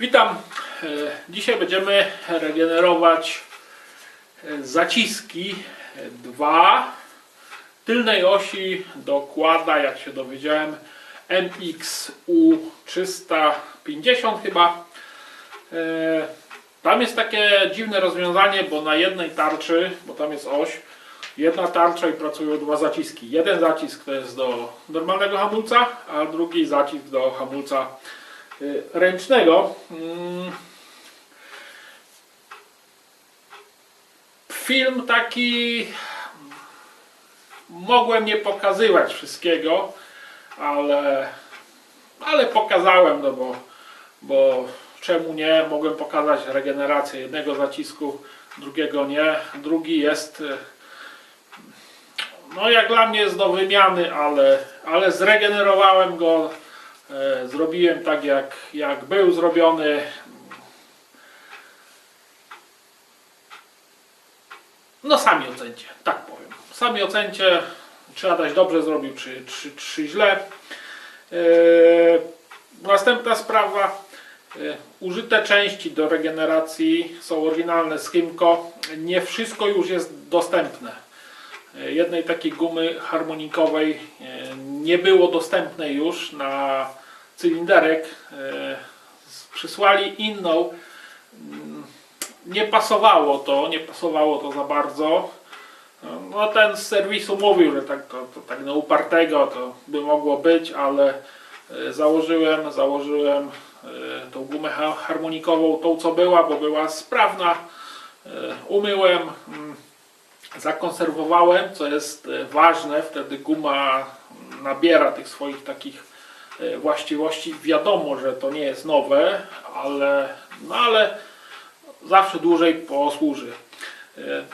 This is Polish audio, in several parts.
Witam. E, Dzisiaj będziemy regenerować e, zaciski e, dwa tylnej osi do kłada, jak się dowiedziałem, MXU 350 chyba. Tam jest takie dziwne rozwiązanie, bo na jednej tarczy, bo tam jest oś, jedna tarcza i pracują dwa zaciski. Jeden zacisk to jest do normalnego hamulca, a drugi zacisk do hamulca ręcznego. Mm. Film taki mogłem nie pokazywać wszystkiego, ale, ale pokazałem, no bo, bo czemu nie? Mogłem pokazać regenerację jednego zacisku, drugiego nie. Drugi jest y, no jak dla mnie jest do wymiany, ale, ale zregenerowałem go, zrobiłem tak jak, jak był zrobiony. No sami ocencie, tak powiem. Sami ocencie, czy Adaś dobrze zrobił, czy, czy, czy źle. E, następna sprawa. E, Użyte części do regeneracji są oryginalne z Kimco. Nie wszystko już jest dostępne jednej takiej gumy harmonikowej e, nie było dostępnej już na cylinderek. E, Przysłali inną. Mm, Nie pasowało to, nie pasowało to za bardzo. No ten z serwisu mówił, że tak, to, to tak na upartego to by mogło być, ale e, założyłem, założyłem e, tą gumę ha- harmonikową, tą co była, bo była sprawna. Umyłem, mm, zakonserwowałem, co jest ważne, wtedy guma nabiera tych swoich takich e, właściwości. Wiadomo, że to nie jest nowe, ale, no ale zawsze dłużej posłuży. E,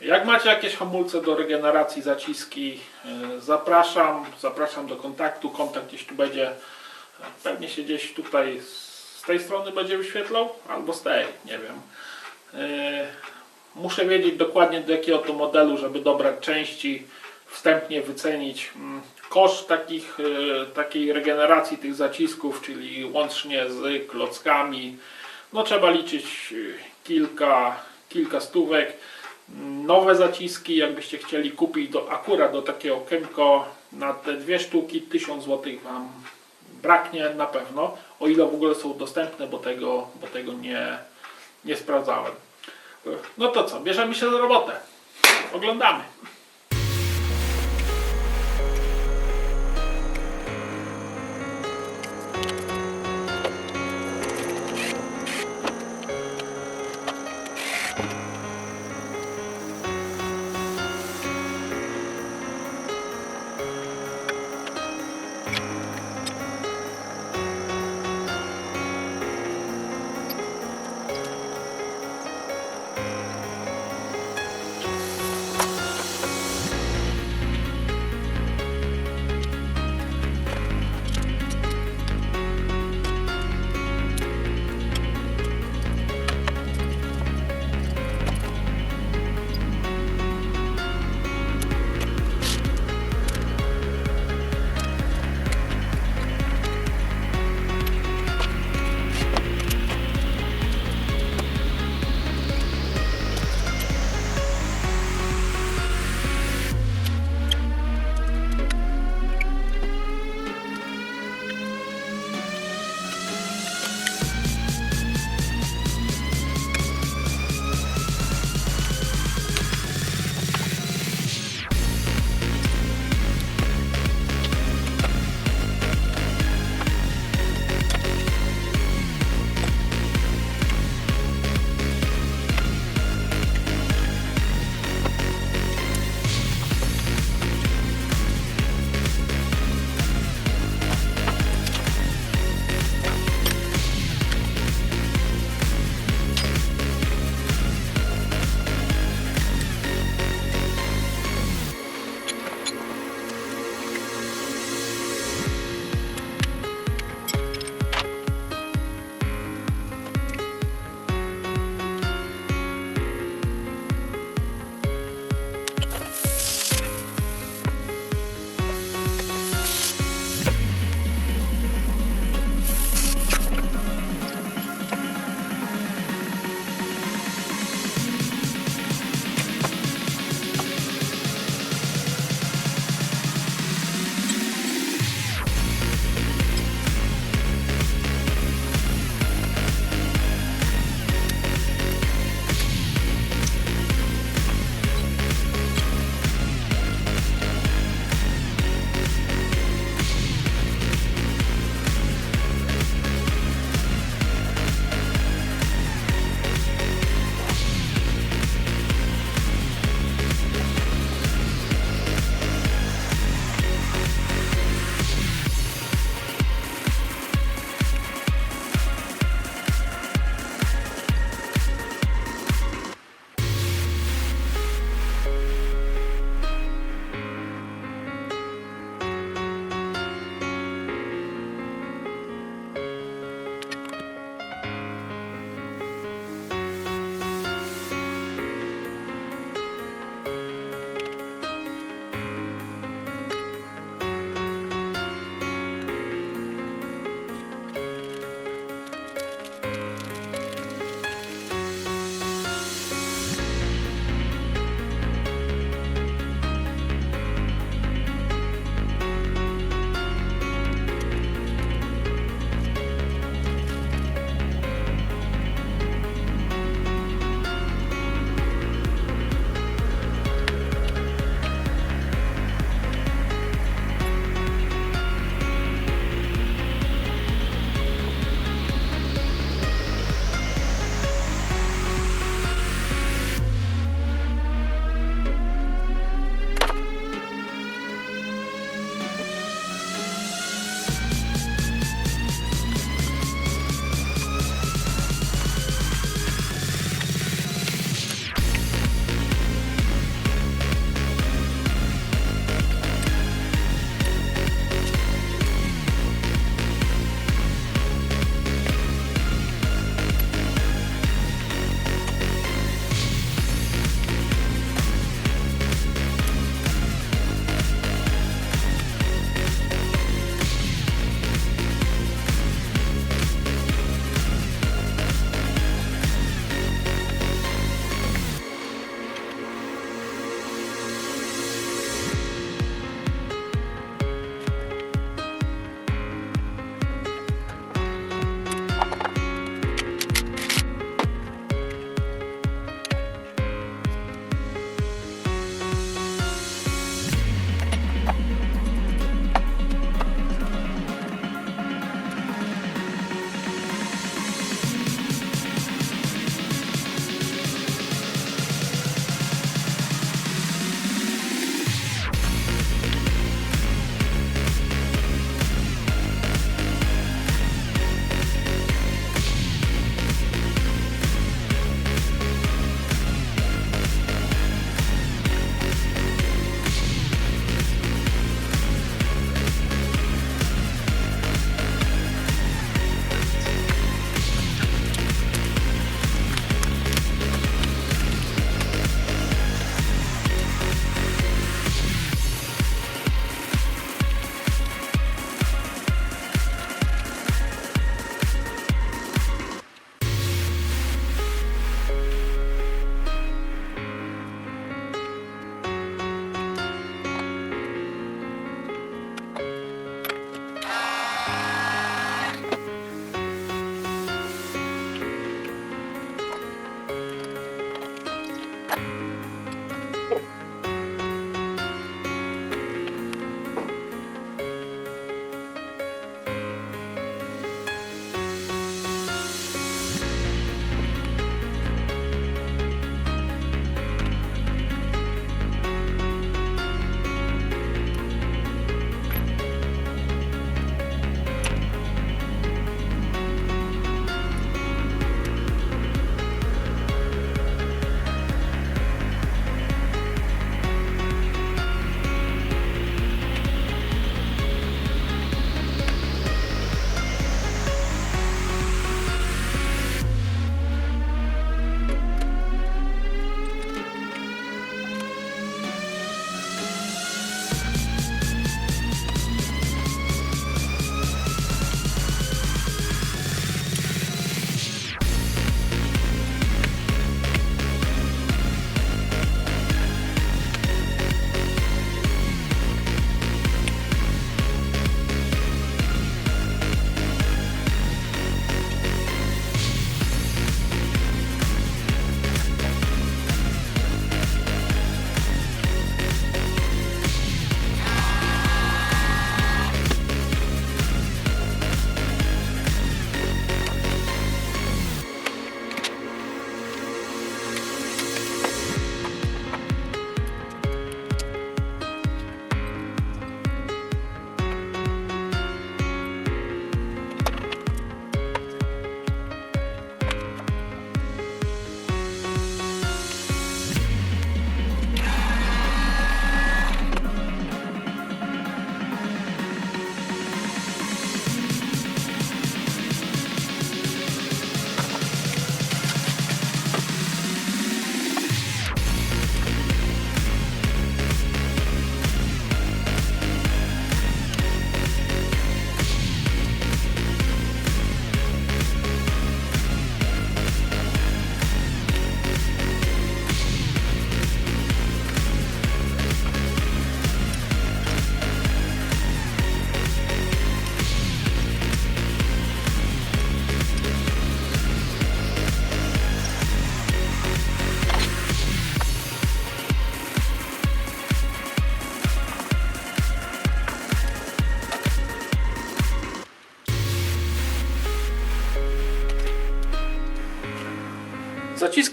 Jak macie jakieś hamulce do regeneracji zaciski, e, zapraszam, zapraszam do kontaktu. Kontakt gdzieś tu będzie, pewnie się gdzieś tutaj z tej strony będzie wyświetlał, albo z tej, nie wiem. Muszę wiedzieć dokładnie do jakiego to modelu, żeby dobrać części, wstępnie wycenić mm, koszt takich, e, takiej regeneracji tych zacisków, czyli łącznie z klockami. No trzeba liczyć e, kilka, kilka stówek. Nowe zaciski, jakbyście chcieli kupić do, akurat do takiego Kemco na te dwie sztuki, 1000 zł Wam braknie na pewno, o ile w ogóle są dostępne, bo tego, bo tego nie, nie sprawdzałem. No to co, bierzemy się za robotę. Oglądamy.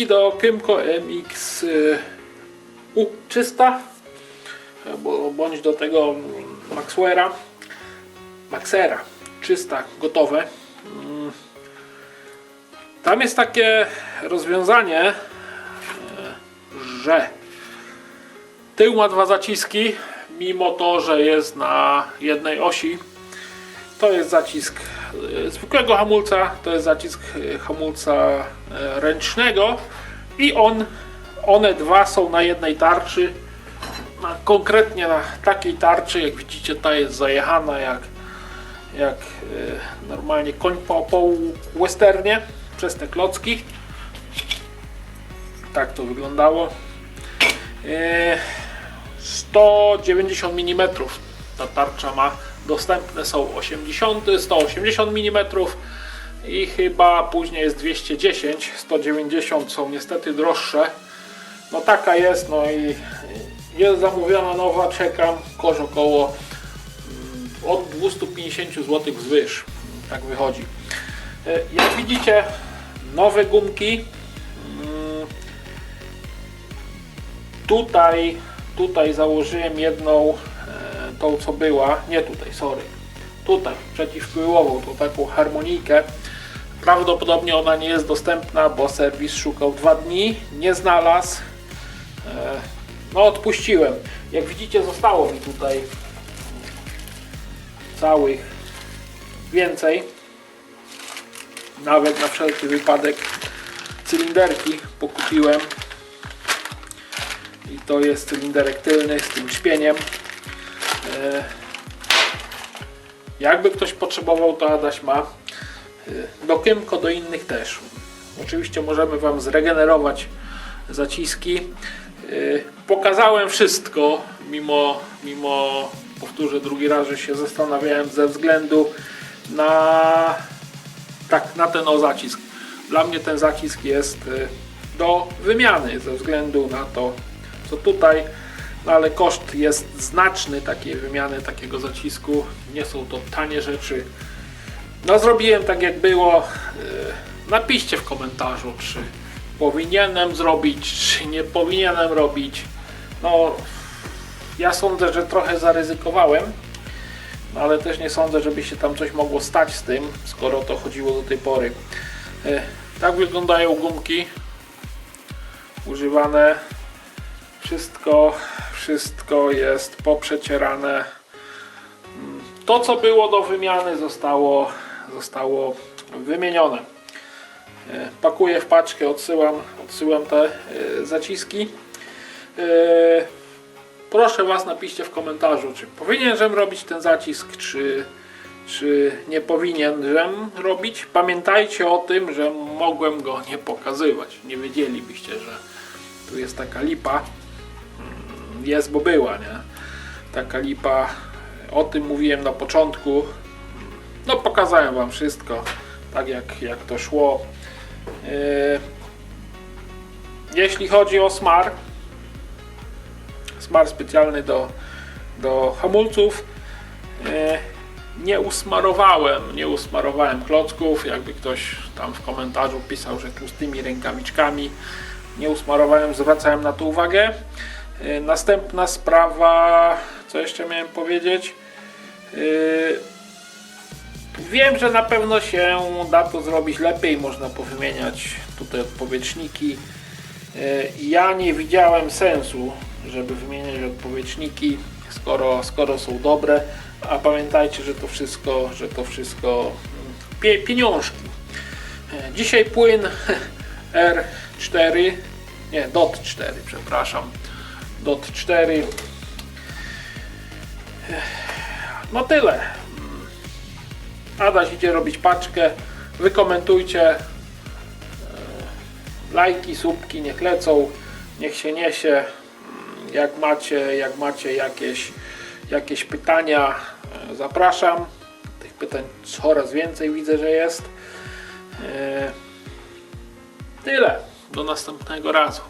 Zaciski do Kymco MX y, U300 bo- bądź do tego Maxwera Maxera 300 gotowe. Mm. Tam jest takie rozwiązanie, e, że tył ma dwa zaciski, mimo to, że jest na jednej osi. To jest zacisk e, zwykłego hamulca, to jest zacisk e, hamulca e, ręcznego i on, one dwa są na jednej tarczy. Na, konkretnie na takiej tarczy, jak widzicie, ta jest zajechana jak, jak normalnie koń po, po westernie przez te klocki. Tak to wyglądało. E, 190 mm ta tarcza ma. Dostępne są 80, 180 mm i chyba później jest 210, 190 są niestety droższe. No taka jest, no i jest zamówiona nowa, czekam, koszt około mm, od 250 zł wzwyż. Tak wychodzi. E, Jak widzicie, nowe gumki. Mm, Tutaj, tutaj założyłem jedną, tą co była, nie tutaj, sorry. Tutaj, przeciwpyłową, tą taką harmonijkę. Prawdopodobnie ona nie jest dostępna, bo serwis szukał dwa dni, nie znalazł. E, No odpuściłem. Jak widzicie zostało mi tutaj całych więcej. Nawet na wszelki wypadek cylinderki pokupiłem. I to jest cylinderek tylny z tym szpieniem. E, Jakby ktoś potrzebował, to Adaś ma. E, Do Kymko, do innych też. Oczywiście możemy Wam zregenerować zaciski. E, Pokazałem wszystko, mimo, mimo powtórzę drugi raz, że się zastanawiałem ze względu na, tak, na ten o zacisk. Dla mnie ten zacisk jest do wymiany ze względu na to, co tutaj, no ale koszt jest znaczny takiej wymiany takiego zacisku. Nie są to tanie rzeczy. No zrobiłem tak jak było. Yy, Napiszcie w komentarzu, czy powinienem zrobić, czy nie powinienem robić. No ja sądzę, że trochę zaryzykowałem, no, ale też nie sądzę, żeby się tam coś mogło stać z tym, skoro to chodziło do tej pory. Yy, Tak wyglądają gumki używane. Wszystko, wszystko jest poprzecierane. To, co było do wymiany, zostało, zostało wymienione. E, Pakuję w paczkę, odsyłam, odsyłam te e, zaciski. E, Proszę Was, napiszcie w komentarzu, czy powinienem robić ten zacisk, czy, czy nie powinienem robić. Pamiętajcie o tym, że mogłem go nie pokazywać. Nie wiedzielibyście, że tu jest taka lipa. Jest, bo była, nie? Taka lipa. O tym mówiłem na początku. No, pokazałem Wam wszystko, tak jak, jak to szło. Yy, Jeśli chodzi o smar, smar specjalny do, do hamulców, yy, nie usmarowałem, nie usmarowałem klocków, jakby ktoś tam w komentarzu pisał, że tłustymi rękawiczkami nie usmarowałem, zwracałem na to uwagę. Yy, Następna sprawa, co jeszcze miałem powiedzieć? Yy, Wiem, że na pewno się da to zrobić lepiej, można powymieniać tutaj odpowietrzniki. Yy, Ja nie widziałem sensu, żeby wymieniać odpowietrzniki, skoro, skoro są dobre, a pamiętajcie, że to wszystko, że to wszystko mm, pie, pieniążki. Dzisiaj płyn R4, nie, DOT 4, przepraszam, DOT 4. No tyle. Adaś idzie robić paczkę. Wy komentujcie. E, Lajki, słupki niech lecą, niech się niesie. Jak macie, jak macie jakieś, jakieś pytania, zapraszam. Tych pytań coraz więcej widzę, że jest. Tyle. Do następnego razu.